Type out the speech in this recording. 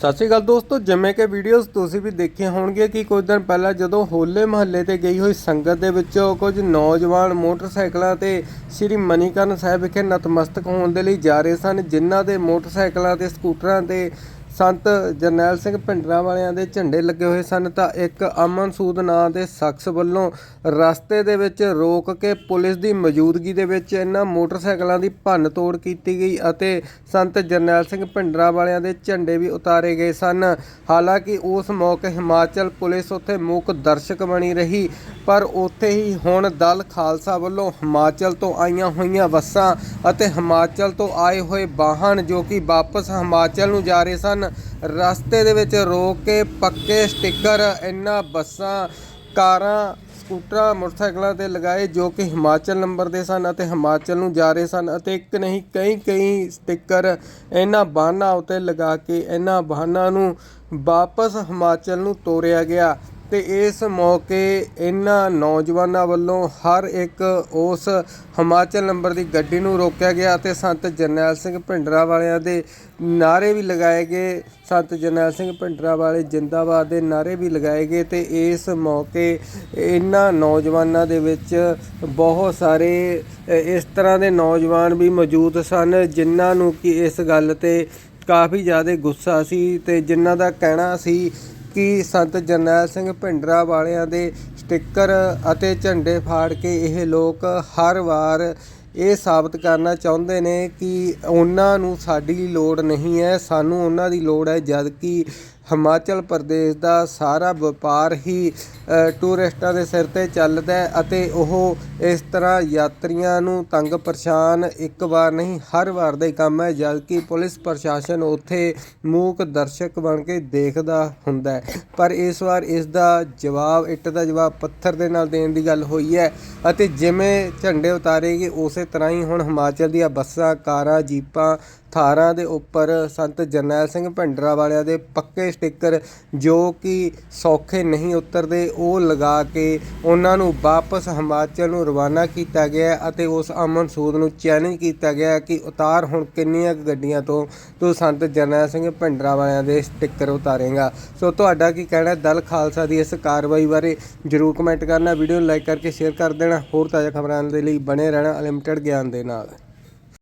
ਸਤਿ ਸ਼੍ਰੀ ਅਕਾਲ ਦੋਸਤੋ, ਜਿਵੇਂ ਕਿ ਵੀਡੀਓਜ਼ ਤੁਸੀਂ ਵੀ ਦੇਖੇ ਹੋਣਗੇ ਕਿ ਕੁਝ ਦਿਨ ਪਹਿਲਾਂ ਜਦੋਂ ਹੋਲੇ ਮਹੱਲੇ ਤੇ ਗਈ ਹੋਈ ਸੰਗਤ ਦੇ ਵਿੱਚੋਂ ਕੁਝ ਨੌਜਵਾਨ ਮੋਟਰਸਾਈਕਲਾਂ ਤੇ ਸ੍ਰੀ ਮਨੀਕਰਨ ਸਾਹਿਬ ਵਿਖੇ ਨਤਮਸਤਕ ਹੋਣ ਦੇ ਲਈ ਜਾ ਰਹੇ ਸਨ, ਜਿਨ੍ਹਾਂ ਦੇ ਮੋਟਰਸਾਈਕਲਾਂ ਤੇ ਸਕੂਟਰਾਂ ਤੇ ਸੰਤ ਜਰਨੈਲ ਸਿੰਘ ਭਿੰਡਰਾਂ ਵਾਲਿਆਂ ਦੇ ਝੰਡੇ ਲੱਗੇ ਹੋਏ ਸਨ ਤਾਂ ਇੱਕ ਅਮਨ ਸੂਦ ਨਾਂ ਦੇ ਸ਼ਖਸ ਵੱਲੋਂ ਰਸਤੇ ਦੇ ਵਿੱਚ ਰੋਕ ਕੇ ਪੁਲਿਸ ਦੀ ਮੌਜੂਦਗੀ ਦੇ ਵਿੱਚ ਇਹਨਾਂ ਮੋਟਰਸਾਈਕਲਾਂ ਦੀ ਭੰਨ ਤੋੜ ਕੀਤੀ ਗਈ ਅਤੇ ਸੰਤ ਜਰਨੈਲ ਸਿੰਘ ਭਿੰਡਰਾਂ ਵਾਲਿਆਂ ਦੇ ਝੰਡੇ ਵੀ ਉਤਾਰੇ ਗਏ ਸਨ। ਹਾਲਾਂਕਿ ਉਸ ਮੌਕੇ ਹਿਮਾਚਲ ਪੁਲਿਸ ਉੱਥੇ ਮੂਕ ਦਰਸ਼ਕ ਬਣੀ ਰਹੀ, ਪਰ ਉੱਥੇ ਹੀ ਹੁਣ ਦਲ ਖਾਲਸਾ ਵੱਲੋਂ ਹਿਮਾਚਲ ਤੋਂ ਆਈਆਂ ਹੋਈਆਂ ਬੱਸਾਂ ਅਤੇ ਹਿਮਾਚਲ ਤੋਂ ਆਏ ਹੋਏ ਵਾਹਨ ਜੋ ਕਿ ਵਾਪਸ ਹਿਮਾਚਲ ਨੂੰ ਜਾ ਰਹੇ ਸਨ ਰਸਤੇ ਦੇ ਵਿੱਚ ਰੋਕ ਕੇ ਪੱਕੇ ਸਟicker ਇਹਨਾਂ ਬੱਸਾਂ, ਕਾਰਾਂ, ਸਕੂਟਰਾਂ, ਮੋਟਰਸਾਈਕਲਾਂ ਤੇ ਲਗਾਏ ਜੋ ਕਿ ਹਿਮਾਚਲ ਨੰਬਰ ਦੇ ਸਨ ਅਤੇ ਹਿਮਾਚਲ ਨੂੰ ਜਾ ਰਹੇ ਸਨ ਅਤੇ ਇੱਕ ਨਹੀਂ, ਕਈ ਕਈ ਸਟicker ਇਹਨਾਂ ਵਾਹਨਾਂ ਉੱਤੇ ਲਗਾ ਕੇ ਇਹਨਾਂ ਵਾਹਨਾਂ ਨੂੰ ਵਾਪਸ ਹਿਮਾਚਲ ਨੂੰ ਤੋਰਿਆ ਗਿਆ। ਤੇ ਇਸ ਮੌਕੇ ਇਹਨਾਂ ਨੌਜਵਾਨਾਂ ਵੱਲੋਂ ਹਰ ਇੱਕ ਉਸ ਹਿਮਾਚਲ ਨੰਬਰ ਦੀ ਗੱਡੀ ਨੂੰ ਰੋਕਿਆ ਗਿਆ ਅਤੇ ਸੰਤ ਜਰਨੈਲ ਸਿੰਘ ਭਿੰਡਰਾ ਵਾਲਿਆਂ ਦੇ ਨਾਰੇ ਵੀ ਲਗਾਏ ਗਏ। ਸੰਤ ਜਰਨੈਲ ਸਿੰਘ ਭਿੰਡਰਾ ਵਾਲੇ ਜਿੰਦਾਬਾਦ ਦੇ ਨਾਰੇ ਵੀ ਲਗਾਏ ਗਏ ਤੇ ਇਸ ਮੌਕੇ ਇਹਨਾਂ ਨੌਜਵਾਨਾਂ ਦੇ ਵਿੱਚ ਬਹੁਤ ਸਾਰੇ ਇਸ ਤਰ੍ਹਾਂ ਦੇ ਨੌਜਵਾਨ ਵੀ ਮੌਜੂਦ ਸਨ ਜਿਨ੍ਹਾਂ ਨੂੰ ਕਿ ਇਸ ਗੱਲ ਤੇ ਕਾਫੀ ਜ਼ਿਆਦਾ ਗੁੱਸਾ ਸੀ ਤੇ ਜਿਨ੍ਹਾਂ ਦਾ ਕਹਿਣਾ ਸੀ ਕਿ ਸੰਤ ਜਰਨੈਲ ਸਿੰਘ ਭਿੰਡਰਾ ਵਾਲਿਆਂ ਦੇ ਸਟicker ਅਤੇ ਝੰਡੇ ਫਾੜ ਕੇ ਇਹ ਲੋਕ ਹਰ ਵਾਰ ਇਹ ਸਾਬਤ ਕਰਨਾ ਚਾਹੁੰਦੇ ਨੇ ਕਿ ਉਹਨਾਂ ਨੂੰ ਸਾਡੀ ਲੋੜ ਨਹੀਂ ਹੈ। ਸਾਨੂੰ ਉਹਨਾਂ ਦੀ ਲੋੜ ਹੈ ਜਦ ਕਿ ਹਿਮਾਚਲ ਪ੍ਰਦੇਸ਼ ਦਾ ਸਾਰਾ ਵਪਾਰ ਹੀ ਟੂਰਿਸਟਾਂ ਦੇ ਸਿਰ ਤੇ ਚੱਲਦਾ ਹੈ ਅਤੇ ਉਹ ਇਸ ਤਰ੍ਹਾਂ ਯਾਤਰੀਆਂ ਨੂੰ ਤੰਗ ਪਰੇਸ਼ਾਨ ਇੱਕ ਵਾਰ ਨਹੀਂ, ਹਰ ਵਾਰ ਦਾ ਹੀ ਕੰਮ ਹੈ ਜਦ ਕਿ ਪੁਲਿਸ ਪ੍ਰਸ਼ਾਸਨ ਉੱਥੇ ਮੂਕ ਦਰਸ਼ਕ ਬਣ ਕੇ ਦੇਖਦਾ ਹੁੰਦਾ ਹੈ। ਪਰ ਇਸ ਵਾਰ ਇਸ ਦਾ ਜਵਾਬ, ਇੱਟ ਦਾ ਜਵਾਬ ਪੱਥਰ ਦੇ ਨਾਲ ਦੇਣ ਦੀ ਗੱਲ ਹੋਈ ਹੈ ਅਤੇ ਜਿਵੇਂ ਝੰਡੇ ਉਤਾਰੇਗੇ ਉਸ ਤਰ੍ਹਾਂ ਹੀ ਹੁਣ ਹਿਮਾਚਲ ਦੀਆਂ ਬੱਸਾਂ ਕਾਰਾਂ ਜੀਪਾਂ ਥਾਰਾਂ ਦੇ ਉੱਪਰ ਸੰਤ ਜਰਨੈਲ ਸਿੰਘ ਭਿੰਡਰਾਂ ਵਾਲਿਆਂ ਦੇ ਪੱਕੇ ਸਟicker ਜੋ ਕਿ ਸੌਖੇ ਨਹੀਂ ਉਤਰਦੇ, ਉਹ ਲਗਾ ਕੇ ਉਹਨਾਂ ਨੂੰ ਵਾਪਸ ਹਿਮਾਚਲ ਨੂੰ ਰਵਾਨਾ ਕੀਤਾ ਗਿਆ ਅਤੇ ਉਸ ਅਮਨ ਸੂਦ ਨੂੰ ਚੈਲੰਜ ਕੀਤਾ ਗਿਆ ਕਿ ਉਤਾਰ ਹੁਣ ਕਿੰਨੀਆਂ ਕੁ ਗੱਡੀਆਂ ਤੋਂ ਤੂੰ ਸੰਤ ਜਰਨੈਲ ਸਿੰਘ ਭਿੰਡਰਾਂ ਵਾਲਿਆਂ ਦੇ ਸਟicker ਉਤਾਰੇਗਾ। ਸੋ ਤੁਹਾਡਾ ਕੀ ਕਹਿਣਾ ਦਲ ਖਾਲਸਾ ਦੀ ਇਸ ਕਾਰਵਾਈ ਬਾਰੇ ਜਰੂਰ ਕਮੈਂਟ ਕਰਨਾ, ਵੀਡੀਓ ਨੂੰ ਲਾਈਕ ਕਰਕੇ ਸ਼ੇਅਰ ਕਰ ਦੇਣਾ, ਹੋਰ ਤਾਜ਼ਾ ਖਬਰਾਂ ਦੇ ਲਈ ਬਣੇ ਰਹਿਣਾ ਅਨਲਿਮਟਿਡ ਗਿਆਨ ਦੇ ਨਾਲ।